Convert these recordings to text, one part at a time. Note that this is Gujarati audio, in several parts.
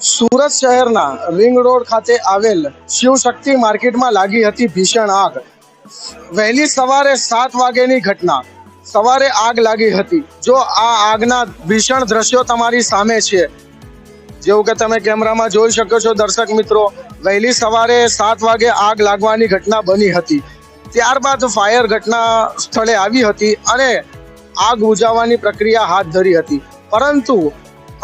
સુરત શહેરના રિંગ રોડ ખાતે આવેલ શિવશક્તિ માર્કેટમાં લાગી હતી ભીષણ આગ. વહેલી સવારે સાત વાગ્યાની ઘટના. સવારે આગ લાગી હતી. જો આ આગના ભીષણ દ્રશ્યો તમારી સામે છે, જેવું કે તમે કેમેરામાં જોઈ શકો છો દર્શક મિત્રો, વહેલી સવારે સાત વાગે આગ લાગવાની ઘટના બની હતી. ત્યારબાદ ફાયર ઘટના સ્થળે આવી હતી અને આગ બુઝાવવાની પ્રક્રિયા હાથ ધરી હતી. પરંતુ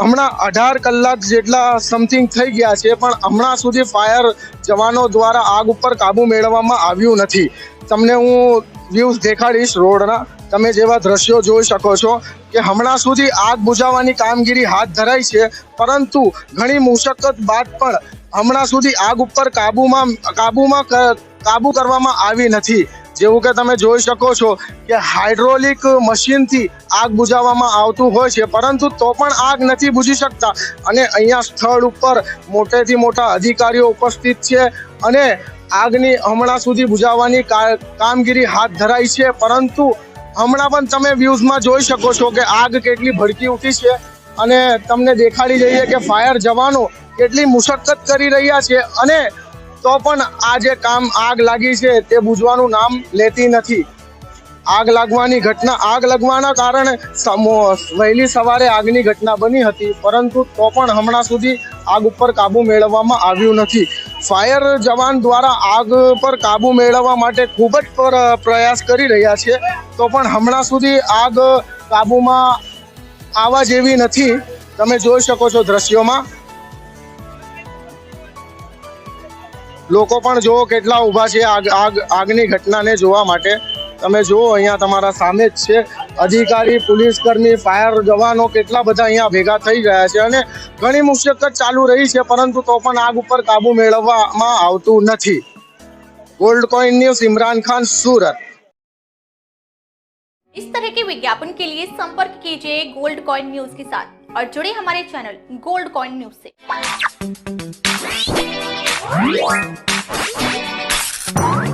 હમણાં અઢાર કલાક જેટલા સમથિંગ થઈ ગયા છે, પણ હમણાં સુધી ફાયર જવાનો દ્વારા આગ ઉપર કાબુ મેળવવામાં આવ્યું નથી. તમને હું વ્યૂઝ દેખાડીશ રોડના. તમે જેવા દ્રશ્યો જોઈ શકો છો કે હમણાં સુધી આગ બુઝાવવાની કામગીરી હાથ ધરાઈ છે, પરંતુ ઘણી મુશક્કત બાદ પણ હમણાં સુધી આગ ઉપર કાબુમાં કાબુમાં કાબુ કરવામાં આવી નથી. જેવું કે તમે જોઈ શકો છો કે હાઇડ્રોલિક મશીનથી આગ બુઝાવવામાં આવતું હોય છે, પરંતુ તો પણ આગ નથી બુઝી શકતા. અને અહીંયા સ્થળ ઉપર મોટેથી મોટા અધિકારીઓ ઉપસ્થિત છે અને આગની હમણાં સુધી બુઝાવવાની કામગીરી હાથ ધરાઈ છે, પરંતુ હમણાં પણ તમે વ્યૂઝમાં જોઈ શકો છો કે આગ કેટલી ભડકી ઉઠી છે અને તમને દેખાડી જઈએ કે ફાયર જવાનો કેટલી મુશક્કત કરી રહ્યા છે અને તો પણ આ જે કામ આગ લાગી છે તે બુઝવાનું નામ લેતી નથી. આગ લાગવાની ઘટના, આગ લાગવાના કારણે વહેલી સવારે આગની ઘટના બની હતી, પરંતુ તો પણ હમણાં સુધી આગ ઉપર કાબુ મેળવવામાં આવ્યું નથી. ફાયર જવાન દ્વારા આગ પર કાબુ મેળવવા માટે ખૂબ જ પર- પ્રયાસ કરી રહ્યા છે, તો પણ હમણાં સુધી આગ કાબુમાં આવવા જેવી નથી. તમે જોઈ શકો છો દ્રશ્યોમાં. લોકો પણ જુઓ કેટલા ઊભા છે આગ આગ આગની ઘટનાને જોવા માટે તમે જુઓ અહીંયા તમારા સામે જ છે અધિકારી પોલીસ કર્મી ફાયર જવાનો કેટલા બધા અહીંયા ભેગા થઈ ગયા છે અને ઘણી મુશ્કેલ ચાલુ રહી છે પરંતુ તો પણ આગ ઉપર કાબુ મેળવવામાં આવતું નથી gold coin news Imran Khan Surat इस तरह के विज्ञापन के लिए संपर्क कीजिए गोल्ड कॉइन न्यूज के साथ और जुड़े हमारे चैनल गोल्ड कॉइन न्यूज से Bye.